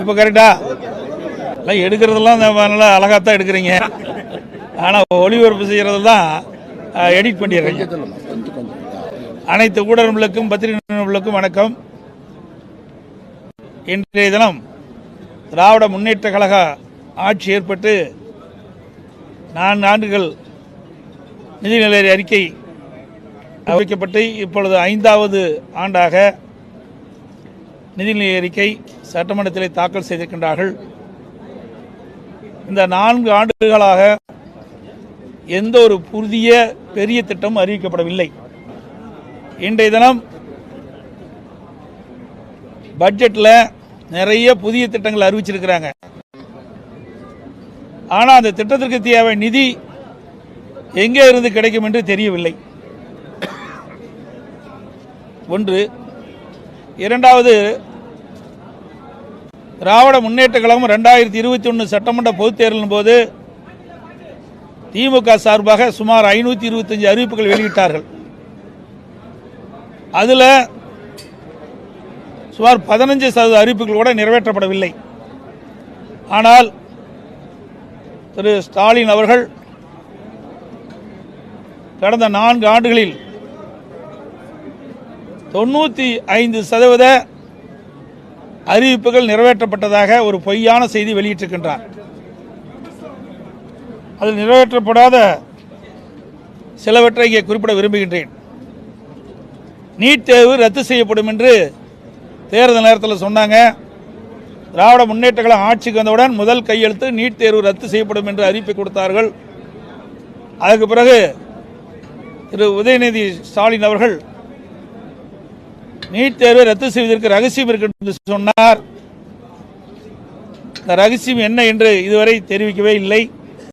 இப்போ கரெக்டா எல்லாம் எடுக்கிறதெல்லாம் நல்லா அழகாக தான் எடுக்கிறீங்க ஆனால் ஒளிபரப்பு செய்கிறது தான் எடிட் பண்ணிடுறீங்க. அனைத்து ஊடகங்களுக்கும் பத்திரிகை நிறுவனங்களுக்கும் வணக்கம். இன்றைய தினம் திராவிட முன்னேற்ற கழக ஆட்சி ஏற்பட்டு நான்கு ஆண்டுகள் நிதிநிலை அறிக்கை அறிவிக்கப்பட்டு இப்பொழுது ஐந்தாவது ஆண்டாக நிதிநிலை அறிக்கை சட்டமன்றத்திலே தாக்கல் செய்திருக்கின்றார்கள். இந்த நான்கு ஆண்டுகளாக எந்த ஒரு புதிய பெரிய திட்டமும் அறிவிக்கப்படவில்லை. இன்றைய தினம் பட்ஜெட்டில் நிறைய புதிய திட்டங்கள் அறிவிச்சிருக்கிறாங்க. ஆனால் அந்த திட்டத்திற்கு தேவை நிதி எங்கே இருந்து கிடைக்கும் என்று தெரியவில்லை. ஒன்று இரண்டாவது திராவிட முன்னேற்ற கழகம் ரெண்டாயிரத்தி இருபத்தி ஒன்று சட்டமன்ற பொதுத் தேர்தலின் போது திமுக சார்பாக சுமார் ஐநூற்றி இருபத்தஞ்சு அறிவிப்புகள் வெளியிட்டார்கள். அதில் சுமார் பதினஞ்சு சதவீத அறிவிப்புகள் கூட நிறைவேற்றப்படவில்லை. ஆனால் திரு ஸ்டாலின் அவர்கள் கடந்த நான்கு ஆண்டுகளில் தொண்ணூற்றி ஐந்து சதவீத அறிவிப்புகள் நிறைவேற்றப்பட்டதாக ஒரு பொய்யான செய்தி வெளியிட்டிருக்கின்றார். அது நிறைவேற்றப்படாத சிலவற்றை இங்கே குறிப்பிட விரும்புகின்றேன். நீட் தேர்வு ரத்து செய்யப்படும் என்று தேர்தல் நேரத்தில் சொன்னாங்க. திராவிட முன்னேற்ற கழகம் ஆட்சிக்கு வந்தவுடன் முதல் கையெழுத்து நீட் தேர்வு ரத்து செய்யப்படும் என்று அறிவிப்பை கொடுத்தார்கள். அதற்கு பிறகு திரு உதயநிதி ஸ்டாலின் அவர்கள் நீட் தேர்வை ரத்து செய்வதற்கு ரகசியம் இருக்கு என்று சொன்னார். இந்த ரகசியம் என்ன என்று இதுவரை தெரிவிக்கவே இல்லை.